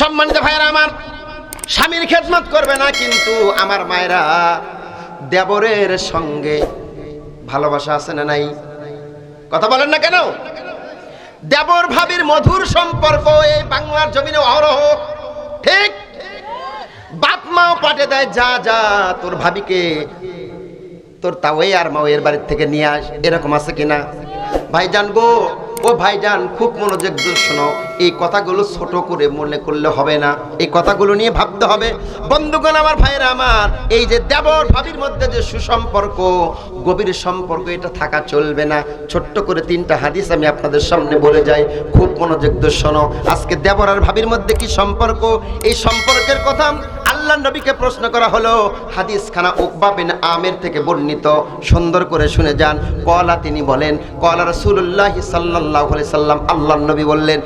সম্মানিত ভাইয়েরা আমার, স্বামীর খেদমত করবে না কিন্তু আমার মায়েরা দেবরের সঙ্গে ভালোবাসা আছে না নাই? কথা বলেন না কেন? দেবর ভাবির মধুর সম্পর্ক এই বাংলার জমিনে অহরহ। ঠিক? বাপ মাও পাঠে দেয়, যা যা, তোর ভাবিকে, তোর তাওই আর মা এর বাড়ির থেকে নিয়ে আস এরকম আছে কিনা? ভাইজান গো ও ভাইজান, খুব মনোযোগ শোনো। এই কথাগুলো ছোট করে মনে করলে হবে না। এই কথাগুলো নিয়ে ভাবতে হবে। বন্ধুগণ আমার ভাইয়েরা আমার, এই যে দেবর ভাবির মধ্যে যে সুসম্পর্ক, গভীর সম্পর্ক, এটা থাকা চলবে না। ছোট্ট করে তিনটা হাদিস আমি আপনাদের সামনে বলে যাই। খুব মনোযোগ শোনো। আজকে দেবর আর ভাবির মধ্যে কি সম্পর্ক? এই সম্পর্কের কথা আল্লাহ নবীকে প্রশ্ন করা হলো হাদিস খানা উকবা বিন আমের থেকে বর্ণিত, সুন্দর করে শুনে যান। কলা তিনি বলেন, কলা রাসূলুল্লাহ সাল্লাল্লাহু আলাইহি সাল্লাম আল্লাহ নবী বললেন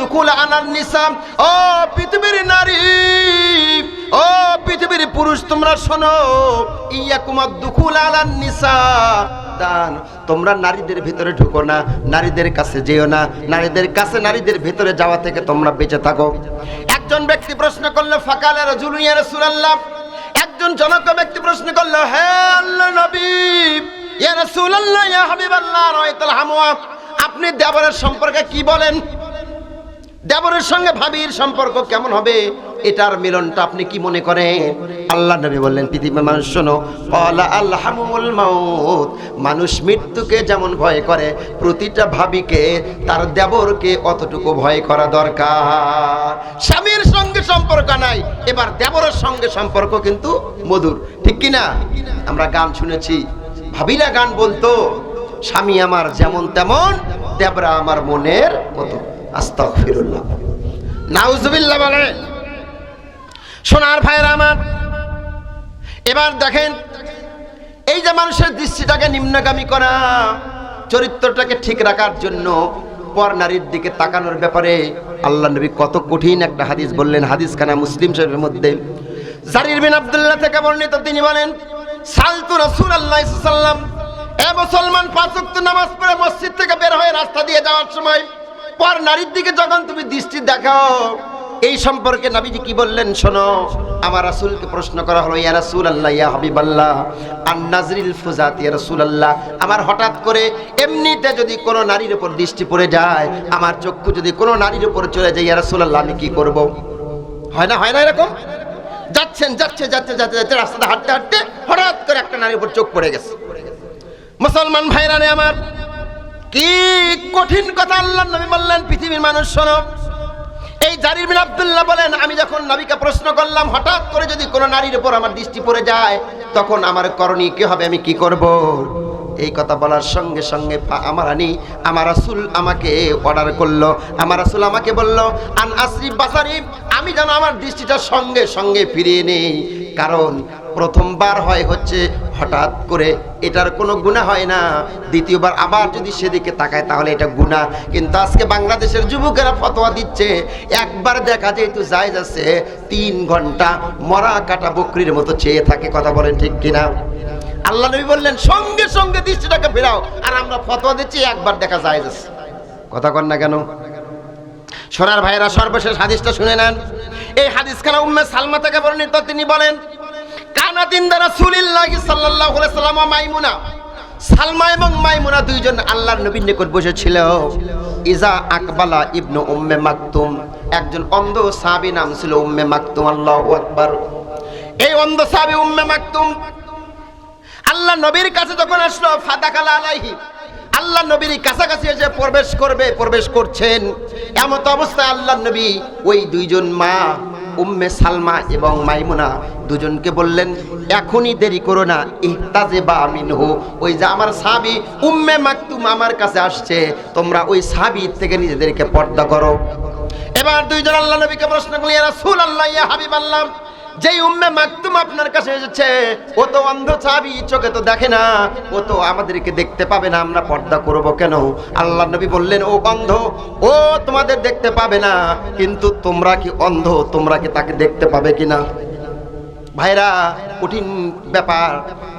দুকুল আনার নিসাম। ও পৃথিবীর নারী, ও পৃথিবীর পুরুষ, তোমরা শোনো, ইয়াকুমা দুকুল আনার নিসা তোমরা নারীদের ভিতরে ঢুকো না, নারীদের কাছে যেও না, নারীদের কাছে নারীদের ভিতরে যাওয়া থেকে তোমরা বেঁচে থাকো। একজন ব্যক্তি প্রশ্ন করল, ফাকালে রাজুলিয়া রাসূলুল্লাহ? একজন জনক ব্যক্তি প্রশ্ন করল, হে আল্লাহ নবী, ইয়া রাসূলুল্লাহ, ইয়া হাবিবাল্লাহ, রাইতাল হামওয়া, আপনি দেবরের সম্পর্কে কি বলেন? দেবরের সঙ্গে ভাবির সম্পর্ক কেমন হবে? এটার মিলনটা আপনি কি মনে করেন? আল্লাহ নবী বললেন, পৃথিবীর মানুষ, শোনো অলা আল্লাহামুল মাউত। মানুষ মৃত্যুকে যেমন ভয় করে, প্রতিটা ভাবিকে, তার দেবরকে অতটুকু ভয় করা দরকার। স্বামীর সঙ্গে সম্পর্ক নাই, এবার দেবরের সঙ্গে সম্পর্ক কিন্তু মধুর। ঠিক কি না? আমরা গান শুনেছি, ভাবিরা গান বলতো, স্বামী আমার যেমন তেমন, দেবরা আমার মনের মতো। আস্তাগফিরুল্লাহ। নাউজুবিল্লাহ বলে সোনার ভাইয়েরা আমার। এবার দেখেন, এই যে মানুষের দৃষ্টিটাকে নিম্নগামী করা, চরিত্রটাকে ঠিক রাখার জন্য পর নারীর দিকে তাকানোর ব্যাপারে আল্লাহ নবী কত কঠিন একটা হাদিস বললেন হাদিস খানা মুসলিম শরীফের মধ্যে। জারির বিন আব্দুল্লাহ থেকে বর্ণিত, তিনি বলেন, সালতু রাসূল আল্লাহ সাল্লাম, এ মুসলমান পাঁচ ওয়াক্ত নামাজ পড়ে মসজিদ থেকে বের হয়ে রাস্তা দিয়ে যাওয়ার সময় পর নারীর দিকে যখন তুমি দৃষ্টি দেখাও এই সম্পর্কে নবীজি কি বললেন? শোনো, আমার রাসূলকে প্রশ্ন করা হলো, ইয়া রাসূল আল্লাহ ইয়া হাবিবাল্লাহ আন নাজরিল ফুজাত, ইয়া রাসূল আল্লাহ আমার হঠাৎ করে এমনিতে যদি কোনো নারীর উপর দৃষ্টি পড়ে যায়, আমার চক্ষু যদি কোনো নারীর উপর চলে যায়, ইয়া রাসূল আল্লাহ আমি কি করব? হয় না হয় না এরকম? যাচ্ছেন, যাচ্ছে যাচ্ছে যাচ্ছে যাচ্ছে, রাস্তাতে হাঁটতে হাঁটতে হঠাৎ করে একটা নারীর উপর চোখ পড়ে গেছে। মুসলমান ভাইরানে আমার, কি কঠিন কথা আল্লাহ নবী বললেন, পৃথিবীর মানুষ, শোনো জারির বিন আব্দুল্লাহ বলেন, আমি যখন নবীকে প্রশ্ন করলাম, হঠাৎ করে যদি কোনো নারীর উপর আমার দৃষ্টি পড়ে যায়, তখন আমার করণীয় কি হবে? আমি কি করব? এই কথা বলার সঙ্গে সঙ্গে আমার আনি, আমার রাসূল আমাকে অর্ডার করল। আমার রাসূল আমাকে বলল, আন আসরি বাসারি, আমি যেন আমার দৃষ্টিটা সঙ্গে সঙ্গে ফিরিয়ে নেই। কারণ প্রথমবার হয় হচ্ছে হঠাৎ করে এটার কোনো গুণা হয় না। দ্বিতীয়বার আবার যদি সেদিকে তাকায়, তাহলে এটা গুণা কিন্তু আজকে বাংলাদেশের যুবকেরা ফতোয়া দিচ্ছে, একবার দেখা যেহেতু যায় যাচ্ছে তিন ঘণ্টা মরা কাটা বকরির মতো চেয়ে থাকে, কথা বলেন ঠিক কিনা? আল্লাহ নবী বললেন, সঙ্গে সঙ্গে দৃষ্টিটাকে ফেরাও। আর আমরা ফতোয়া দিচ্ছি, একবার দেখা যায় যাচ্ছে কথা কর না কেন? সোনার ভাইয়েরা সর্বশেষ হাদিসটা শুনে নেন। এই হাদিস খানা উম্মে সালমা থেকে বর্ণিত, তিনি বলেন মাইমুনা। সালমা এবং মাইমুনা দুইজন আল্লাহর নবীর নিকট বসেছিল। ইজা আকবালা উম্মে মাকতুম। একজন অন্ধ উম্মে মাকতুম এই অন্ধ উম্মে মাকতুম আল্লাহ নবীর কাছে যখন আসলো আল্লাহ নবীর কাছাকাছি এসে প্রবেশ করবে, প্রবেশ করছেন। এমত অবস্থায় আল্লাহ নবী ওই দুইজন মা উম্মে সালমা এবং মাইমুনা দুজনকে বললেন, এখনই দেরি করো না ইহতাজে বা আমিন হো ওই যে আমার সাবি উম্মে মাকতুম আমার কাছে আসছে, তোমরা ওই সাবি থেকে নিজেদেরকে পর্দা করো। এবার দুইজন আল্লাহ নবীকে প্রশ্ন করলি রাসূল আল্লাহ ইয়া হাবিব আল্লাহ যেই উম্মে মাকতুম আপনার কাছে এসেছে, ও তো অন্ধ চাবি চোখে তো দেখে না। ও তো আমাদেরকে দেখতে পাবে না, আমরা পর্দা করব কেন? আল্লাহ নবী বললেন, ও অন্ধ, ও তোমাদের দেখতে পাবে না, কিন্তু তোমরা কি অন্ধ? তোমরা কি তাকে দেখতে পাবে কিনা? ভাইরা, কঠিন ব্যাপার।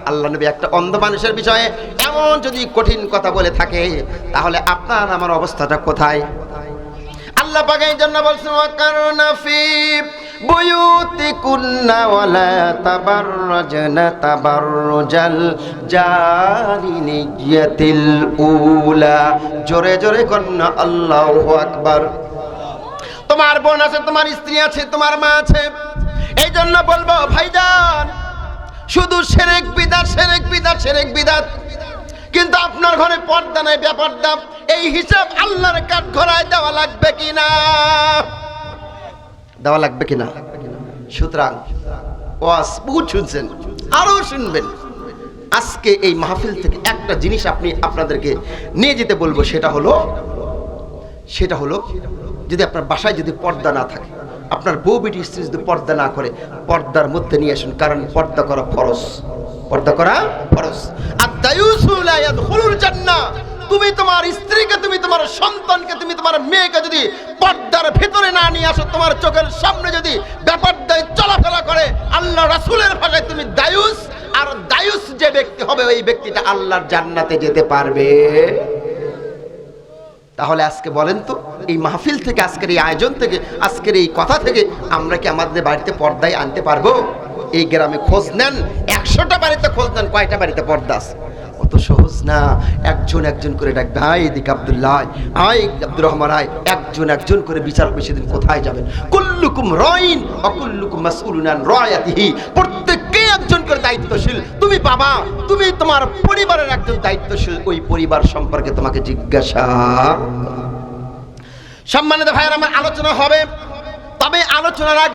আল্লাহ নবী একটা অন্ধ মানুষের বিষয়ে এমন যদি কঠিন কথা বলে থাকে, তাহলে আপনার আমার অবস্থাটা কোথায়? আল্লাহ পাক এই জন্য বলছেন জোরে জোরে কন্না আল্লাহু আকবার। তোমার বোন আছে, তোমার স্ত্রী আছে, তোমার মা আছে। এই জন্য বলব, ভাইজান, শুধু সেরেক বিদাত সেরেক বিদাত সেরেক বিদাত। কিন্তু আপনার ঘরে পর্দা নাই ব্যাপারটা এই হিসাব আল্লাহর কাঠ ঘরায় দেওয়া লাগবে কিনা? দেওয়া লাগবে কিনা? সুতরাং ওয়াস বহুত শুনছেন, আরও শুনবেন। আজকে এই মাহফিল থেকে একটা জিনিস আপনি আপনাদেরকে নিয়ে যেতে বলব, সেটা হলো সেটা হলো যদি আপনার বাসায় যদি পর্দা না থাকে, আপনার বউ বেটি স্ত্রী যদি পর্দা না করে, পর্দার মধ্যে নিয়ে আসুন, কারণ পর্দা করা ফরজ। পর্দা করা ফরজ। আর দায়ুসুল আয়াদখুলুল জান্নাহ। তুমি তোমার স্ত্রীকে, তুমি তোমার সন্তানকে, তুমি তোমার মেয়েকে যদি পর্দার ভিতরে না নিয়ে আসো, তোমার চোখের সামনে যদি ব্যাপার দায় চলাফেরা করে, আল্লাহ রাসূলের ভাষায় তুমি দায়ুস, আর দায়ুস যে ব্যক্তি হবে, ওই ব্যক্তিটা আল্লাহর জান্নাতে যেতে পারবে। তাহলে আজকে বলেন তো, এই মাহফিল থেকে, আজকের এই আয়োজন থেকে, আজকের এই কথা থেকে আমরা কি আমাদের বাড়িতে পর্দায় আনতে পারব? এই গ্রামে খোঁজ নেন, একশোটা বাড়িতে খোঁজ নেন, কয়টা বাড়িতে পর্দা আছে? অত সহজ না। একজন একজন করে ডাকবে হাই এদিকে আবদুল্লাহ হাই আব্দুর রহমান হাই একজন একজন করে বিচার হবে সেদিন কোথায় যাবেন। কুল্লুকুম রইন অকুল্লুকুম মাসউলুনান রয়াতিহি। প্রত্যেককে একজন করে দায়িত্বশীল। তুমি বাবা, তুমি তোমার পরিবারের একজন দায়িত্বশীল। ওই পরিবার সম্পর্কে তোমাকে জিজ্ঞাসা। সম্মানিত ভাইয়ের, আমার আলোচনা হবে। তবে আলোচনার